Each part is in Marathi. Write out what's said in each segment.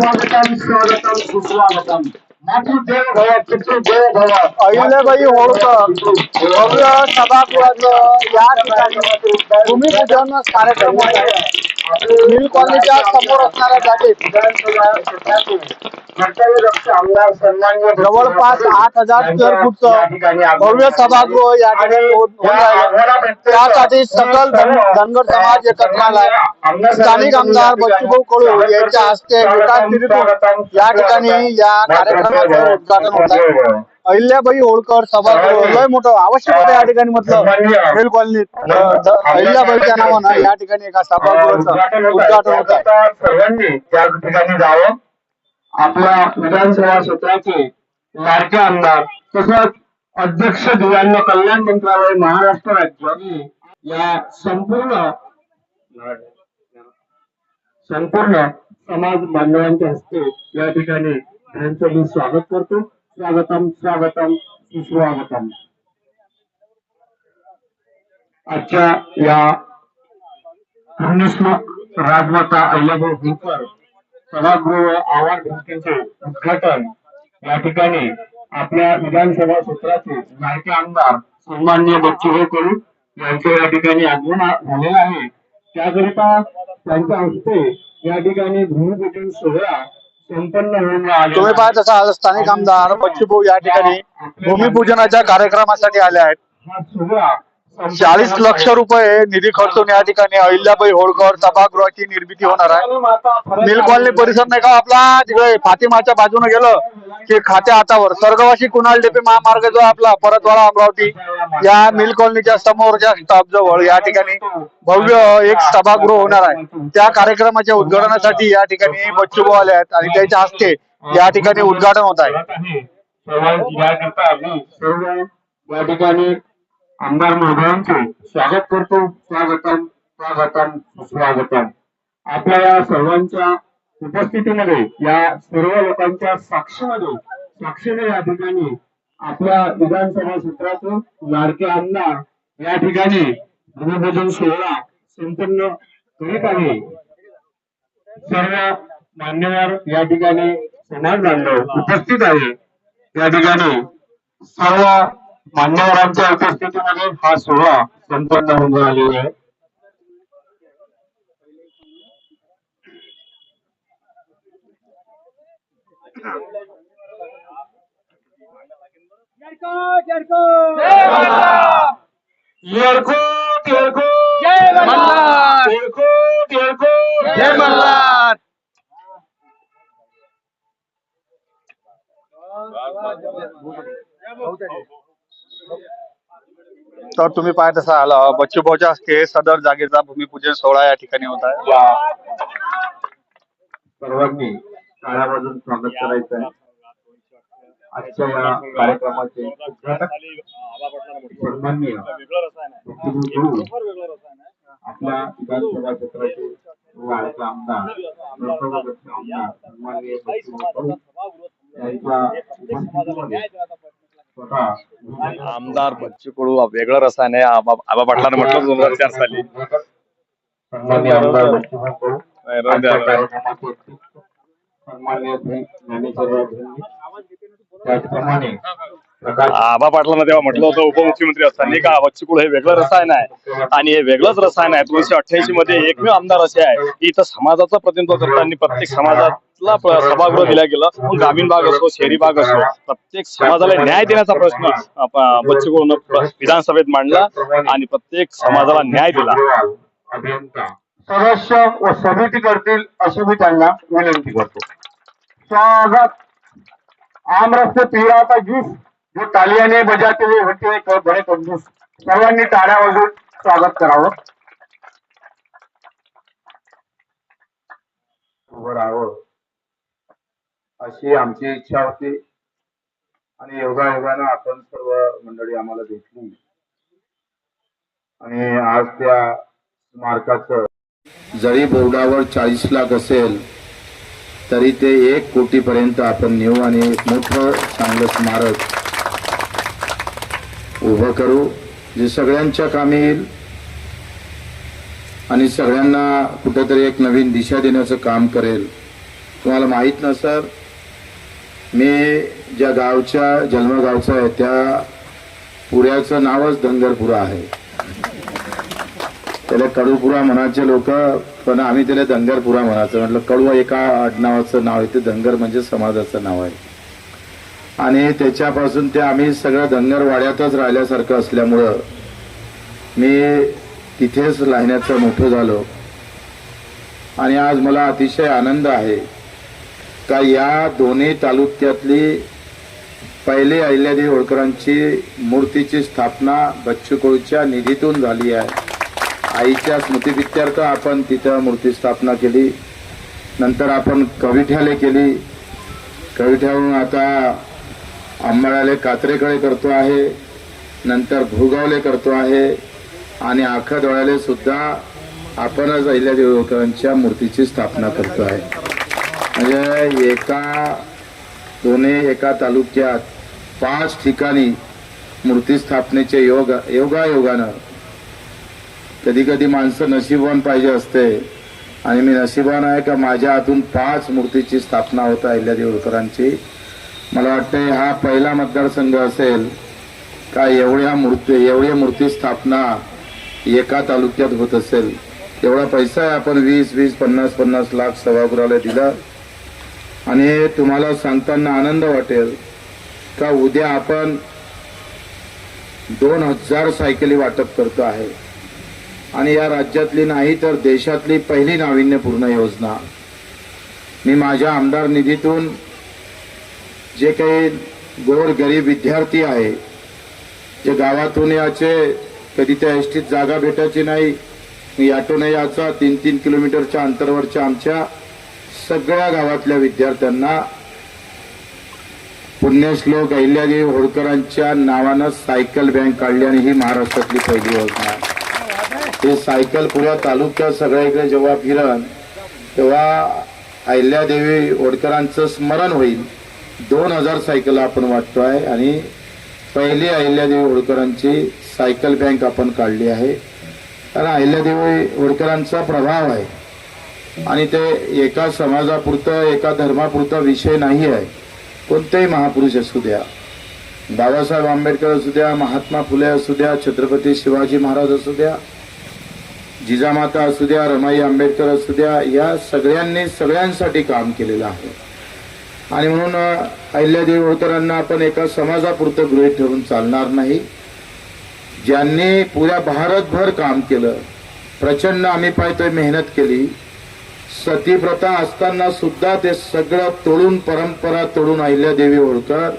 स्वागतम स्वागतम सुस्वागतम मातृदेव भव पितृदेव भव अहिल्याबाई होळकर भव्य सभागृहाचं या ठिकाणी भूमिपूजन कार्यक्रम होत आहे मिल कॉलनीच्या समोर असणाऱ्या जागेत जवळपास आठ हजार स्क्वेअर फूटचं भव्य सभागृह या ठिकाणी त्यासाठी सकल धन- धनगर समाज एकत्र आलाय स्थानिक आमदार बच्चूभाऊ कडू यांच्या हस्ते विकास या ठिकाणी या कार्यक्रमाचं उद्घाटन होत आहे. अहिल्याबाई होळकर सभागृह लय मोठं आवश्यक होतं या ठिकाणी म्हटलं. रेल कॉलनीत. अहिल्याबाईच्या नावानं या ठिकाणी एका सभागृहाचं उद्घाटन होत. सर्वांनी त्या ठिकाणी जावं. आपल्या विधानसभा क्षेत्राचे लाडके आमदार तसंच अध्यक्ष दिव्यांग कल्याण मंत्रालय महाराष्ट्र राज्य या संपूर्ण संपूर्ण समाज बांधवांच्या हस्ते या ठिकाणी त्यांचं मी स्वागत करतो. स्वागतम स्वागतम सुस्वागतम. आजच्या या पुण्यश्लोक राजमाता अय्याभाऊ होळकर सभागृह आवार भिंतीचे उद्घाटन. या ठिकाणी आपल्या विधानसभा क्षेत्राचे लाडके आमदार सन्मान्य बच्चूभाऊ कडू यांचे या ठिकाणी आगमन झालेलं आहे. त्याकरिता त्यांच्या हस्ते या ठिकाणी भूमिपूजन सोहळा तुम्ही पाहत असाल स्थानिक आमदार बच्चूभाऊ या ठिकाणी भूमिपूजनाच्या कार्यक्रमासाठी आले आहेत. चाळीस लक्ष रुपये निधी खर्चून या ठिकाणी अहिल्याबाई होळकर सभागृहाची निर्मिती होणार आहे. मिल कॉलनी परिसर नाही का आपला? तिकडे फातिमाच्या बाजूने गेलं की खात्या हातावर. स्वर्गवासी कुणाल डेपी महामार्ग जो आपला परतवाडा अमरावती. या मिल कॉलनीच्या समोरच्या स्टॉप जवळ या ठिकाणी भव्य एक सभागृह होणार आहे. त्या कार्यक्रमाच्या उद्घाटनासाठी या ठिकाणी बच्चूभाऊ आले आहेत आणि त्याच्या हस्ते या ठिकाणी उद्घाटन होत आहे. या ठिकाणी आमदार महोदयांचे स्वागत करतो. स्वागतम स्वागतम सुस्वागतम आपल्या या सर्वांच्या उपस्थितीमध्ये या सर्व लोकांच्या साक्षीमध्ये साक्षीने या ठिकाणी आपल्या विधानसभा सूत्रातून लाडके आमदार या ठिकाणी भूमिपूजन सोहळा संपन्न करीत आहे. सर्व मान्यवर या ठिकाणी समाज बांधव उपस्थित आहे. या ठिकाणी सर्व मान्यवरांच्या उपस्थितीमध्ये हा सोहळा संपन्न होऊन राहिलेला आहे मल्हार! जय मल्हार तर तुम्ही पाहत असाल अं, बच्चूभाऊच्या हस्ते सदर जागेचा भूमिपूजन सोहळा या ठिकाणी होत आहे. सर्वांनी टाळ्या वाजून स्वागत करायचं आहे. आजच्या या कार्यक्रमाचे सन्माननीय बच्चूभाऊ आपल्या विधानसभा क्षेत्राचे वाढता आमदार लोकसभाध्यक्ष आमदार सन्माननीय बच्चूभाऊ यांच्या उपस्थितीमध्ये स्वतः आमदार बच्चू कडू वेगळं रसायन आहे. आबा आबा पाटलाने म्हटलं दोन हजार चार साली. त्याचप्रमाणे आबा पाटलांना तेव्हा म्हटलं होतं उपमुख्यमंत्री असताना का बच्चू कडू हे वेगळं रसायन आहे आणि हे वेगळंच रसायन आहे. एकोणीशे अठ्ठ्याऐंशी मध्ये एकमेव आमदार असे आहे. की इथं समाजाचं प्रतिनिधित्व करताना प्रत्येक समाजाला प- सभागृह दिलं गेलं. मग ग्रामीण भाग असो शहरी भाग असो प्रत्येक समाजाला न्याय देण्याचा प्रश्न अ, प- बच्चू कडून विधानसभेत मांडला आणि प्रत्येक समाजाला न्याय दिला. सदस्य व समिती करतील अशी मी त्यांना विनंती करतो. स्वागत. आमरस पीरा का जूस जो तालियाने बजाते हुए होते हैं बड़े कंजूस सर्वांनी टाळ्या वाजून स्वागत करावं. उभं राहावं. अशी आमची इच्छा होती. आणि योगायोगानं आपण सर्व मंडळी आम्हाला भेटली. आणि आज त्या स्मारकाचं जरी बोर्डावर चाळीस लाख असेल तरी ते एक कोटीपर्यंत आपण नेऊ आणि एक मोठं चांगलं स्मारक उभं करू जे सगळ्यांच्या कामी येईल आणि सगळ्यांना कुठंतरी एक नवीन दिशा देण्याचं काम करेल. तुम्हाला माहीत नसर मी ज्या गावच्या जन्मगावचं आहे त्या पुऱ्याचं नावच धनगरपुरा आहे. त्याला कडूपुरा म्हणायचे लोक पण आम्ही त्याला धनगरपुरा म्हणायचं. म्हटलं कडू एका आडनावाचं नाव आहे ते धनगर म्हणजे समाजाचं नाव आहे. आणि त्याच्यापासून ते आम्ही सगळं धनगरवाड्यातच राहिल्यासारखं असल्यामुळं मी तिथेच राहण्याचं मोठं झालो. आणि आज मला अतिशय आनंद आहे. का या दोन्ही तालुक्यातली पहिले अहिल्यादेवी होळकरांची मूर्तीची स्थापना बच्चू निधीतून झाली आहे. आईच्या स्मृतीपित्यर्थ आपण तिथं मूर्ती स्थापना केली. नंतर आपण कविठ्याले केली. कविठ्याहून आता आंबळाले कात्रेकडे करतो आहे नंतर भुगावले करतो आहे आणि आखाडोळ्याले सुद्धा आपणच अहिल्या होळकरांच्या मूर्तीची स्थापना करतो आहे. म्हणजे एका दोन्ही एका तालुक्यात पाच ठिकाणी मूर्ती स्थापनेचे योग योगायोगानं कधी कधी माणसं नशीबवान पाहिजे असते. आणि मी नशिबान आहे का? माझ्या हातून पाच मूर्तीची स्थापना होता अहिल्या देवळकरांची. मला वाटतं हा पहिला मतदारसंघ असेल का एवढ्या मूर्ती एवढी मूर्ती स्थापना एका तालुक्यात होत असेल? एवढा पैसा आहे आपण वीस वीस पन्नास पन्नास लाख सभागृहाला दिला. आणि तुम्हाला सांगताना आनंद वाटेल का उद्या आपण दोन हजार सायकली वाटप करतो आहे. आणि या राज्यातली नाही तर देशातली पहिली नाविन्यपूर्ण योजना. मी माझ्या आमदार निधीतून जे काही गोर गरीब विद्यार्थी आहे जे गावातून याचे कधी त्या एसटीत जागा भेटायची नाही मी ऑटोने याचा तीन तीन किलोमीटरच्या अंतरावरच्या आमच्या सगळ्या गावातल्या विद्यार्थ्यांना पुण्यश्लोक अहिल्यादेवी होळकरांच्या नावानं सायकल बँक काढली आणि ही महाराष्ट्रातली पहिली योजना ते हे सायकल पुऱ्या तालुक्यात सगळ्याकडे जेव्हा फिरण तेव्हा अहिल्यादेवी होळकरांचं स्मरण होईल. दोन हजार सायकल आपण वाटतोय आणि पहिली अहिल्यादेवी होळकरांची सायकल बँक आपण काढली आहे. कारण अहिल्यादेवी होळकरांचा प्रभाव आहे. आणि ते एका समाजापुरतं एका धर्मापुरता विषय नाही आहे. कोणतेही महापुरुष असू द्या बाबासाहेब आंबेडकर असू द्या महात्मा फुले असू द्या छत्रपती शिवाजी महाराज असू द्या जिजामाता असू द्या रमाई आंबेडकर असू द्या या सगळ्यांनी सगळ्यांसाठी काम केलेलं आहे. आणि म्हणून अहिल्यादेवी होळकरांना आपण एका समाजापुरतं गृहीत ठेवून चालणार नाही. ज्यांनी पुऱ्या भारतभर काम केलं प्रचंड आम्ही पाहतोय मेहनत केली सती प्रथा असताना सुद्धा ते सगळं तोडून परंपरा तोडून अहिल्यादेवी होळकर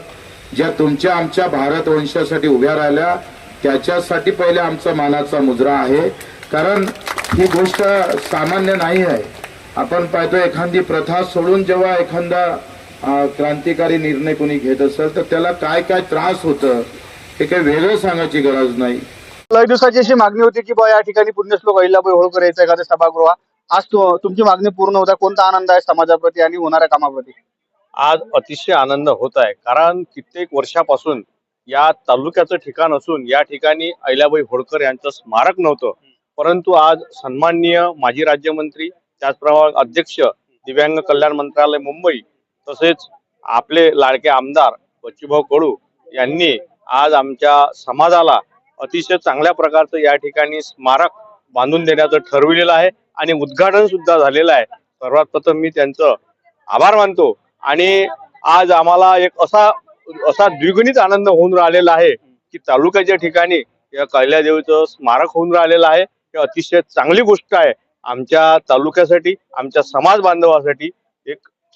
ज्या तुमच्या आमच्या भारत वंशासाठी उभ्या राहिल्या त्याच्यासाठी पहिले आमचा मानाचा मुजरा आहे. कारण ही गोष्ट सामान्य नाही आहे. आपण पाहतो एखादी प्रथा सोडून जेव्हा एखादा क्रांतिकारी निर्णय कोणी घेत असेल तर त्याला काय काय त्रास होतं हे काही वेगळं सांगायची गरज नाही. लय दिवसाची अशी मागणी होती की बा या ठिकाणी पुण्यश्लोक अहिल्याबाई होळकर यायचं एखादं सभागृह आज तु- तुमची मागणी पूर्ण होत. आहे कोणता आनंद आहे समाजाप्रती आणि होणाऱ्या कामाप्रती? आज अतिशय आनंद होत आहे कारण कित्येक वर्षापासून या तालुक्याचं ठिकाण असून या ठिकाणी अहिल्याबाई होळकर यांचं स्मारक नव्हतं. परंतु आज सन्माननीय माजी राज्यमंत्री त्याचप्रमाणे अध्यक्ष दिव्यांग कल्याण मंत्रालय मुंबई तसेच आपले लाडके आमदार बच्चूभाऊ कडू यांनी आज आमच्या समाजाला अतिशय चांगल्या प्रकारचं या ठिकाणी स्मारक बांधून देण्याचं ठरविलेलं आहे आणि उद्घाटन सुद्धा झालेलं आहे. सर्वात प्रथम मी त्यांचं आभार मानतो आणि आज आम्हाला एक असा असा द्विगुणित आनंद होऊन राहिलेला आहे की तालुक्याच्या ठिकाणी या कैल्यादेवीचं स्मारक होऊन राहिलेलं आहे. हे अतिशय चांगली गोष्ट आहे. आमच्या तालुक्यासाठी आमच्या समाज बांधवासाठी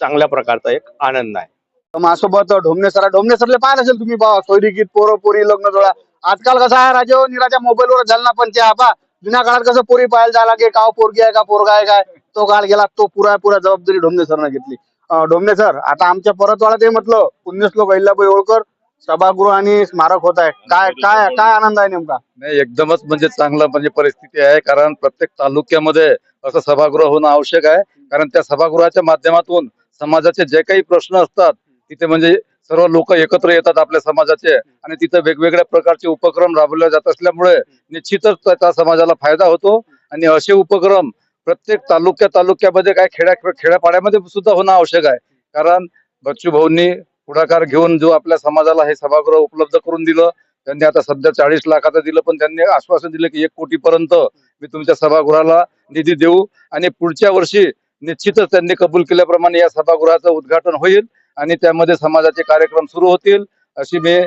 चांगल्या प्रकारचा एक आनंद आहे. तर माझ्यासोबत ढोमणे सर ढोमणे सरले पाहिलं असेल तुम्ही बा सोयरीकीत पोरं पोरी लग्न जोडा. आजकाल कसं आहे राजा निराच्या मोबाईलवर झाला पण ते आपा जुन्या काळात कसं पोरी पाहायला जायला लागे का पोरगी आहे का पोरगा आहे काय तो काळ गेला तो पुरा पुरा जबाबदारी ढोमणे सरनं घेतली. अं, ढोमणे सर आता आमच्या परतवाडा ते म्हटलं पुण्यश्लोक अहिल्याबाई होळकर सभागृह आणि स्मारक होत आहे. काय काय काय आनंद आहे नेमका? नाही एकदमच म्हणजे चांगलं म्हणजे परिस्थिती आहे कारण प्रत्येक तालुक्यामध्ये असं सभागृह होणं आवश्यक आहे. कारण त्या सभागृहाच्या माध्यमातून समाजाचे जे काही प्रश्न असतात तिथे म्हणजे सर्व लोक एकत्र येतात आपल्या समाजाचे आणि तिथे वेगवेगळ्या प्रकारचे उपक्रम राबवले जात असल्यामुळे निश्चितच त्या समाजाला फायदा होतो. आणि असे उपक्रम प्रत्येक तालुक्या तालुक्यामध्ये काय खेड्या खेड्यापाड्यामध्ये सुद्धा होणं आवश्यक आहे. कारण बच्चू भाऊंनी पुढाकार घेऊन जो आपल्या समाजाला हे सभागृह उपलब्ध करून दिलं त्यांनी आता सध्या चाळीस लाखाचं दिलं पण त्यांनी आश्वासन दिलं की एक कोटीपर्यंत मी तुमच्या सभागृहाला निधी देऊ. आणि पुढच्या वर्षी निश्चितच त्यांनी कबूल केल्याप्रमाणे या सभागृहाचं उद्घाटन होईल आणि त्यामध्ये समाजाचे कार्यक्रम सुरू होतील अशी मी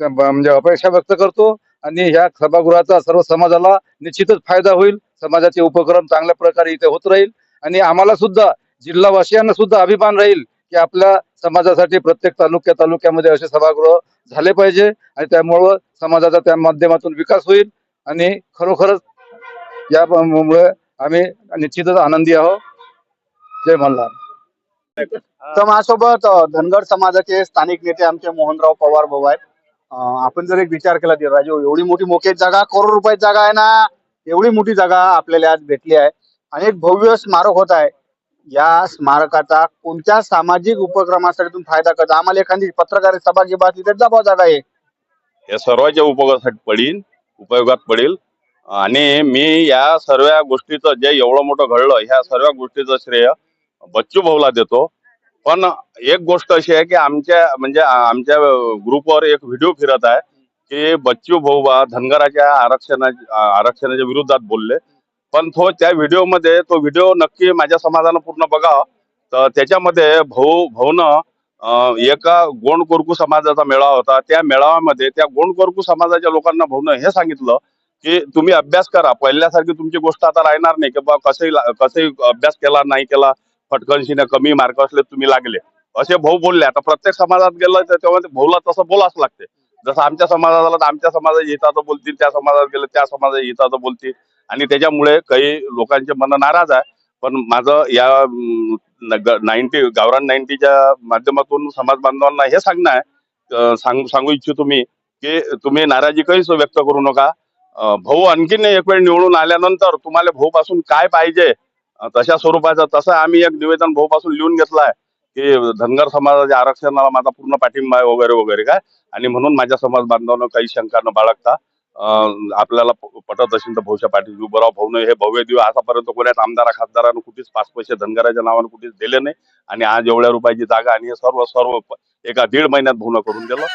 म्हणजे अपेक्षा व्यक्त करतो. आणि ह्या सभागृहाचा सर्व समाजाला निश्चितच फायदा होईल. समाजाचे उपक्रम चांगल्या प्रकारे इथे होत राहील. आणि आम्हाला सुद्धा जिल्हावासियांना सुद्धा अभिमान राहील की आपल्या समाजासाठी प्रत्येक तालुक्या तालुक्यामध्ये असे सभागृह झाले पाहिजे आणि त्यामुळं समाजाचा त्या माध्यमातून विकास होईल. आणि खरोखरच यामुळे आम्ही निश्चितच आनंदी आहोत. जय मल्हार. तर माझ्यासोबत अ, धनगर समाजाचे स्थानिक नेते आमचे मोहनराव पवार भाऊ आहेत. आपण जर एक विचार केला राजू एवढी मोठी मोके जागा करोड रुपयाची जागा आहे ना एवढी मोठी जागा आपल्याला आज भेटली आहे. आणि एक भव्य स्मारक होत आहे. या स्मारकाचा कोणत्या सामाजिक उपक्रमासाठी तुम्ही फायदा करता? आम्हाला एखादी पत्रकार सभा गिभा तिथे जबाब जागा आहे. या सर्वांच्या उपयोगासाठी पडेल उपयोगात पडेल. आणि मी या सर्व गोष्टीचं जे एवढं मोठं घडलं ह्या सर्व गोष्टीचं श्रेय बच्चू भाऊला देतो. पण एक गोष्ट अशी आहे की आमच्या म्हणजे आमच्या ग्रुपवर एक व्हिडिओ फिरत आहे की बच्चू भाऊ बा धनगराच्या आरक्षणा आरक्षणाच्या विरोधात बोलले. पण तो त्या व्हिडिओमध्ये तो व्हिडिओ नक्की माझ्या समाजानं पूर्ण बघा. तर त्याच्यामध्ये भाऊ भाऊनं एका गोंड कोरकू समाजाचा मेळावा होता. त्या मेळाव्यामध्ये त्या गोंड कोरकू समाजाच्या लोकांना भाऊनं हे सांगितलं की तुम्ही अभ्यास करा. पहिल्यासारखी तुमची गोष्ट आता राहणार नाही की बा कसंही ला- कसंही अभ्यास केला नाही केला. फटकनशीने कमी मार्क असले तुम्ही लागले. असे भाऊ बोलले. आता प्रत्येक समाजात गेलं तर तेव्हा ते भाऊला तसं बोलाच लागते. जसं आमच्या समाजात आलं तर आमच्या समाजात येतात बोलतील त्या समाजात गेलं त्या समाजात येतात बोलतील. आणि त्याच्यामुळे काही लोकांचे मन नाराज आहे. पण माझं या नाईन्टी गावरान नाईन्टीच्या माध्यमातून समाज बांधवांना हे सांगणं आहे. सांग सांगू सांगू इच्छितो मी की तुम्ही नाराजी काहीच व्यक्त करू नका. भाऊ आणखीन एक वेळ निवडून आल्यानंतर तुम्हाला भाऊ पासून काय पाहिजे तशा स्वरूपाचं तसं आम्ही एक निवेदन भाऊ पासून लिहून घेतलाय की धनगर समाजाच्या आरक्षणाला माझा पूर्ण पाठिंबा आहे वगैरे वगैरे काय. आणि म्हणून माझ्या समाज बांधवांना काही शंका न बाळगता आपल्याला पटत असेल तर भाऊच्या पाठीशी उभं राहा. भाऊ हे भव्य दिव आतापर्यंत कोण्याच आमदारा खासदारानं कुठेच पाच पैसे धनगराच्या नावानं कुठेच दिले नाही. आणि आज एवढ्या रुपयाची जागा आणि हे सर्व सर्व एका दीड महिन्यात भाऊनं करून दिलं.